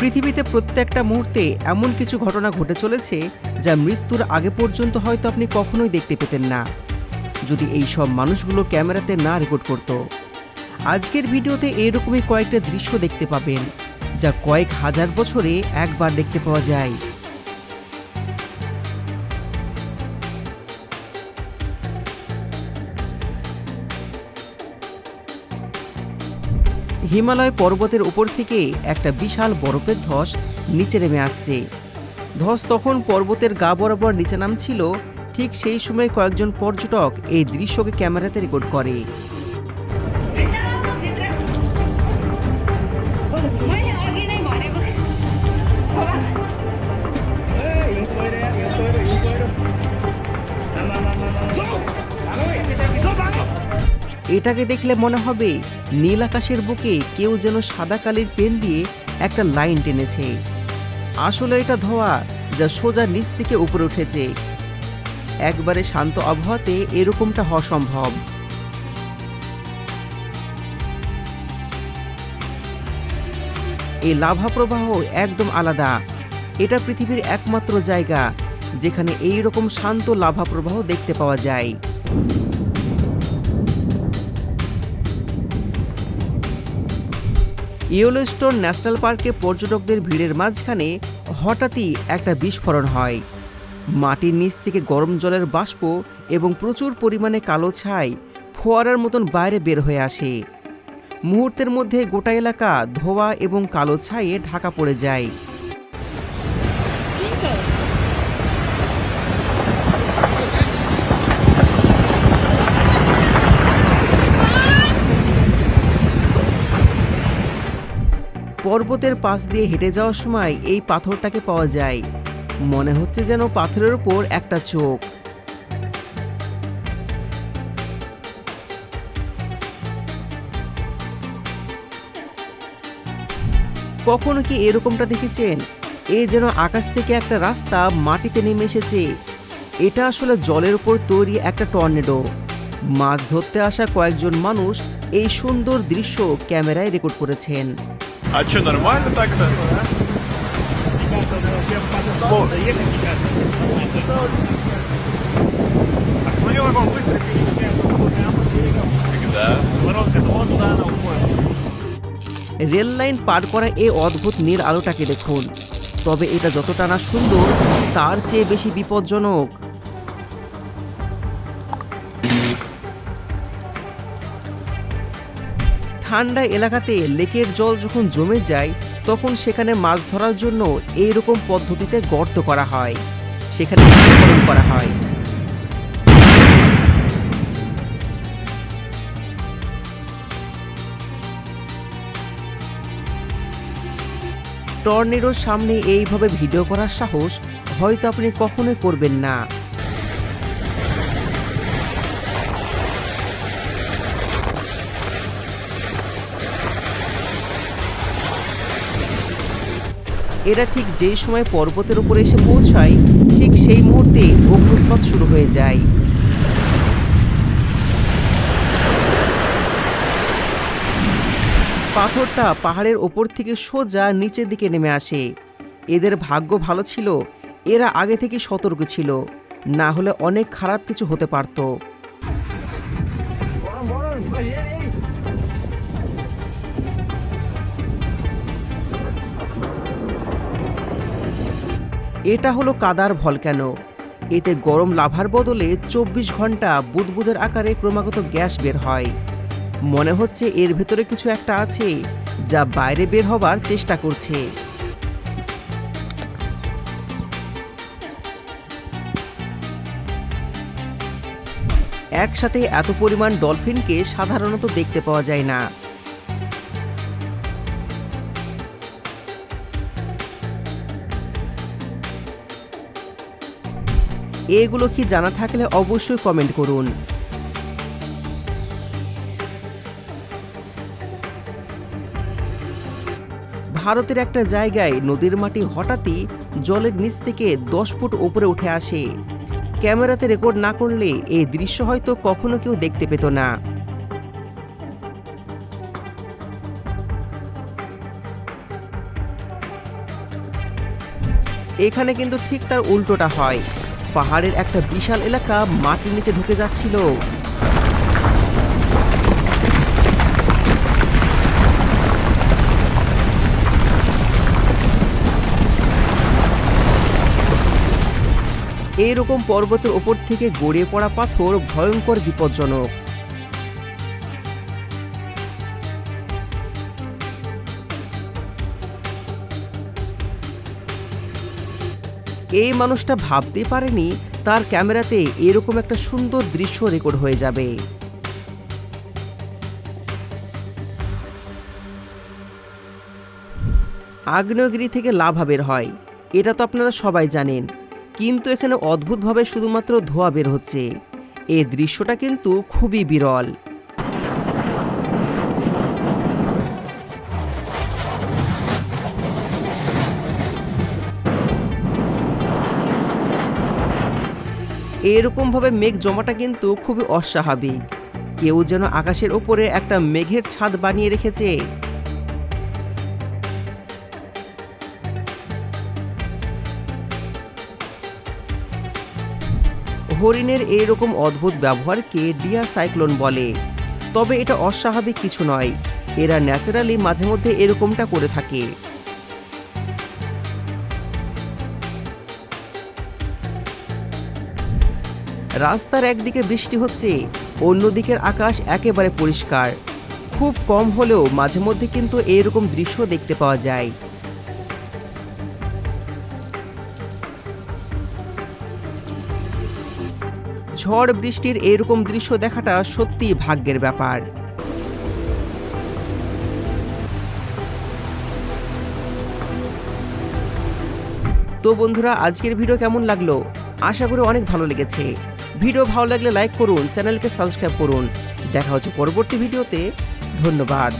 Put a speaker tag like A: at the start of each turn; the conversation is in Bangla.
A: পৃথিবীতে প্রত্যেকটা মুহূর্তে এমন কিছু ঘটনা ঘটে চলেছে যা মৃত্যুর আগে পর্যন্ত হয়তো আপনি কখনোই দেখতে পেতেন না। যদি এই সব মানুষগুলো ক্যামেরাতে না রেকর্ড করত, আজকের ভিডিওতে এরকমই কয়েকটা দৃশ্য দেখতে পাবেন। যা কয়েক হাজার বছরে একবার দেখতে পাওয়া যায়। হিমালয় পর্বতের উপর থেকে একটা বিশাল বরফের ধস নিচে নেমে আসছে। ধস তখন পর্বতের গা বরাবর নিচে নামছিল, ঠিক সেই সময় কয়েকজন পর্যটক এই দৃশ্যকে ক্যামেরাতে রেকর্ড করে। এটাকে দেখলে মনে হবে নীল আকাশের বুকে কেউ যেন সাদা কালির পেন দিয়ে একটা লাইন টেনেছে। আসলে এটা ধোয়া যা সোজা নিচ থেকে উপরে উঠেছে। একবারে শান্ত আবহাওয়াতে এরকমটা হওয়া সম্ভব। এই লাভা প্রবাহ একদম আলাদা। এটা পৃথিবীর একমাত্র জায়গা যেখানে এই রকম শান্ত লাভা প্রবাহ দেখতে পাওয়া যায়। ইয়েলোস্টোন ন্যাশনাল পার্কে পর্যটকদের ভিড়ের মাঝখানে হঠাৎই একটা বিস্ফোরণ হয়। মাটির নিচ থেকে গরম জলের বাষ্প এবং প্রচুর পরিমাণে কালো ছাই ফোয়ারার মতন বাইরে বের হয়ে আসে। মুহূর্তের মধ্যে গোটা এলাকা ধোয়া এবং কালো ছাইয়ে ঢাকা পড়ে যায়। পর্বতের পাশ দিয়ে হেঁটে যাওয়ার সময় এই পাথরটাকে পাওয়া যায়। মনে হচ্ছে যেন পাথরের উপর একটা চোখ। কখনো কি এরকমটা দেখেছেন? এ যেন আকাশ থেকে একটা রাস্তা মাটিতে নেমে এসেছে। এটা আসলে জলের উপর তৈরি একটা টর্নেডো। মাছ ধরতে আসা কয়েকজন মানুষ এই সুন্দর দৃশ্য ক্যামেরায় রেকর্ড করেছেন। রেল লাইন পার করা এই অদ্ভুত নীল আলোটাকে দেখুন। তবে এটা যতটা না সুন্দর তার চেয়ে বেশি বিপজ্জনক। ঠান্ডা এলাকাতে লেকের জল যখন জমে যায়, তখন সেখানে মাছ ধরার জন্য এই রকম পদ্ধতিতে গর্ত করা হয়। সেখানে করা হয়। টর্নেডোর সামনে এইভাবে ভিডিও করার সাহস হয়তো আপনি কখনোই করবেন না। এরা ঠিক যেই সময় পর্বতের উপরে এসে পৌঁছায়, ঠিক সেই মুহূর্তে অগ্নুৎপাত শুরু হয়ে যায়। পাথরটা পাহাড়ের ওপর থেকে সোজা নিচের দিকে নেমে আসে। এদের ভাগ্য ভালো ছিল, এরা আগে থেকে সতর্ক ছিল, না হলে অনেক খারাপ কিছু হতে পারত। এটা হলো কাদার ভলক্যানো এতে গরম লাভার বদলে চব্বিশ ঘণ্টা বুদবুদের আকারে ক্রমাগত গ্যাস বের হয়। মনে হচ্ছে এর ভেতরে কিছু একটা আছে, যা বাইরে বের হবার চেষ্টা করছে। একসাথে এত পরিমাণ ডলফিনকে সাধারণত দেখতে পাওয়া যায় না। এগুলো কি জানা থাকলে অবশ্যই কমেন্ট করুন। ভারতের একটা জায়গায় নদীর মাটি হঠাৎই জলের নিচ থেকে দশ ফুট উপরে উঠে আসে। ক্যামেরাতে রেকর্ড না করলে এই দৃশ্য হয়তো কখনো কেউ দেখতে পেত না। এখানে কিন্তু ঠিক তার উল্টোটা হয়। পাহাড়ের একটা বিশাল এলাকা মাটির নিচে ঢুকে যাচ্ছিল। এইরকম পর্বতের ওপর থেকে গড়িয়ে পড়া পাথর ভয়ঙ্কর বিপজ্জনক। এই মানুষটা ভাবতে পারেনি তার ক্যামেরাতে এরকম একটা সুন্দর দৃশ্য রেকর্ড হয়ে যাবে। আগ্নেয়গিরি থেকে লাভা বের হয়, এটা তো আপনারা সবাই জানেন। কিন্তু এখানে অদ্ভুতভাবে শুধুমাত্র ধোঁয়া বের হচ্ছে। এই দৃশ্যটা কিন্তু খুবই বিরল। এরকমভাবে মেঘ জমাটা কিন্তু খুবই অস্বাভাবিক। কেউ যেন আকাশের ওপরে একটা মেঘের ছাদ বানিয়ে রেখেছে। হরিণের এইরকম অদ্ভুত ব্যবহারকে ডিয়া সাইক্লোন বলে। তবে এটা অস্বাভাবিক কিছু নয়। এরা ন্যাচারালি মাঝে মধ্যে এরকমটা করে থাকে। রাস্তার একদিকে বৃষ্টি হচ্ছে, অন্যদিকের আকাশ একেবারে পরিষ্কার। খুব কম হলেও মাঝে মধ্যে কিন্তু এরকম দৃশ্য দেখতে পাওয়া যায়। ঝড় বৃষ্টির এরকম দৃশ্য দেখাটা সত্যিই ভাগ্যের ব্যাপার। তো বন্ধুরা, আজকের ভিডিও কেমন লাগল? আশা করি অনেক ভালো লেগেছে। ভিডিও ভালো লাগলে লাইক করুন চ্যানেলকে সাবস্ক্রাইব করুন। দেখা হচ্ছে পরবর্তী ভিডিওতে। ধন্যবাদ।